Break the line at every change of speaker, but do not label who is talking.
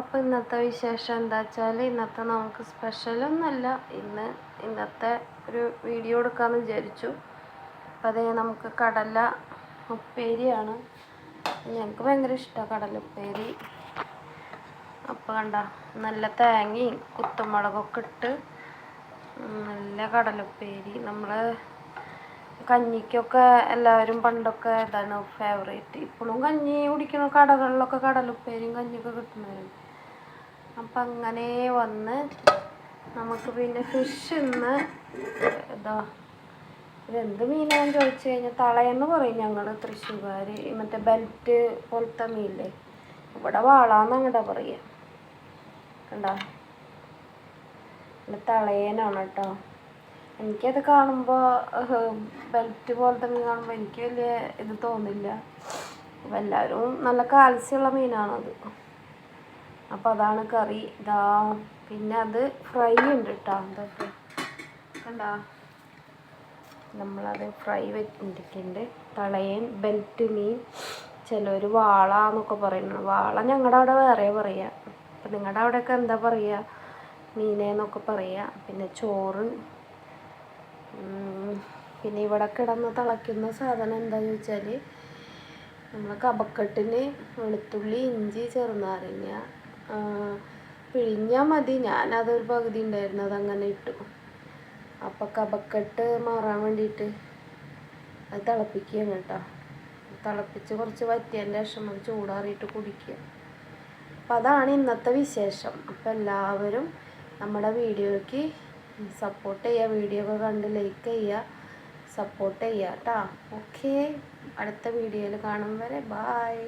അപ്പോൾ ഇന്നത്തെ വിശേഷം എന്താ വെച്ചാൽ ഇന്നത്തെ നമുക്ക് സ്പെഷ്യലൊന്നുമല്ല ഇന്ന് ഇന്നത്തെ ഒരു വീഡിയോ എടുക്കാമെന്ന് വിചാരിച്ചു. അപ്പം അതേ നമുക്ക് കടല ഉപ്പേരിയാണ്. ഞങ്ങൾക്ക് ഭയങ്കര ഇഷ്ടമാണ് കടല ഉപ്പേരി. അപ്പോൾ കണ്ട നല്ല തേങ്ങയും കുത്തുമുളകൊക്കെ ഇട്ട് നല്ല കടലുപ്പേരി നമ്മൾ കഞ്ഞിക്കൊക്കെ എല്ലാവരും പണ്ടൊക്കെ ഇതാണ് ഫേവറേറ്റ് ഇപ്പോഴും കഞ്ഞി കുടിക്കുന്ന കടകളിലൊക്കെ കടലുപ്പേരിയും കഞ്ഞിയൊക്കെ കിട്ടുന്നവരുണ്ട്. അപ്പം അങ്ങനെ വന്ന് നമുക്ക് പിന്നെ ഫിഷ് ഇന്ന് ഇതാ ഇതെന്ത് മീനാന്ന് ചോദിച്ചു കഴിഞ്ഞാൽ തളയെന്ന് പറയും ഞങ്ങൾ തൃശ്ശൂർകാർ മറ്റേ ബെൽറ്റ് പോലത്തെ മീനില്ലേ ഇവിടെ വാളാന്ന് അങ്ങോട്ടാ പറയുക കണ്ടോ തളയേനാണ് കേട്ടോ. എനിക്കത് കാണുമ്പോൾ ബെൽറ്റ് പോലത്തെ മീൻ കാണുമ്പോൾ എനിക്ക് വലിയ ഇത് തോന്നില്ല. എല്ലാവരും നല്ല കാൽസ്യമുള്ള മീനാണത്. അപ്പോൾ അതാണ് കറി. ഇതാ പിന്നെ അത് ഫ്രൈ ഉണ്ട് കേട്ടോ എന്തൊക്കെ കണ്ടാ? നമ്മളത് ഫ്രൈ വെച്ചിട്ടുണ്ട് തളയൻ ബെൽറ്റ് മീൻ ചിലർ വാള എന്നൊക്കെ പറയുന്നത് വാള ഞങ്ങളുടെ അവിടെ വേറെ പറയുക അപ്പം നിങ്ങളുടെ അവിടെയൊക്കെ എന്താ പറയുക മീനേന്നൊക്കെ പറയുക പിന്നെ ചോറ്. പിന്നെ ഇവിടെ കിടന്ന് തിളയ്ക്കുന്ന സാധനം എന്താണെന്ന് വെച്ചാൽ നമ്മൾ കബക്കെട്ടിന് വെളുത്തുള്ളി ഇഞ്ചി ചെറുനാരങ്ങ പിഴിഞ്ഞാൽ മതി. ഞാനതൊരു പകുതി ഉണ്ടായിരുന്നു അതങ്ങനെ ഇട്ടു. അപ്പോൾ കബക്കെട്ട് മാറാൻ വേണ്ടിയിട്ട് അത് തിളപ്പിക്കുകയാണ് കേട്ടോ. തിളപ്പിച്ച് കുറച്ച് വറ്റിയതിന്റെ ശേഷം അത് ചൂടാറിയിട്ട് കുടിക്കുക. അപ്പം അതാണ് ഇന്നത്തെ വിശേഷം. അപ്പം എല്ലാവരും നമ്മുടെ വീഡിയോയ്ക്ക് സപ്പോർട്ട് ചെയ്യുക. വീഡിയോ ഒക്കെ കണ്ട് ലൈക്ക് ചെയ്യുക. സപ്പോർട്ട് ചെയ്യുക കേട്ടോ. ഓക്കെ അടുത്ത വീഡിയോയിൽ കാണും വരെ. ബായ്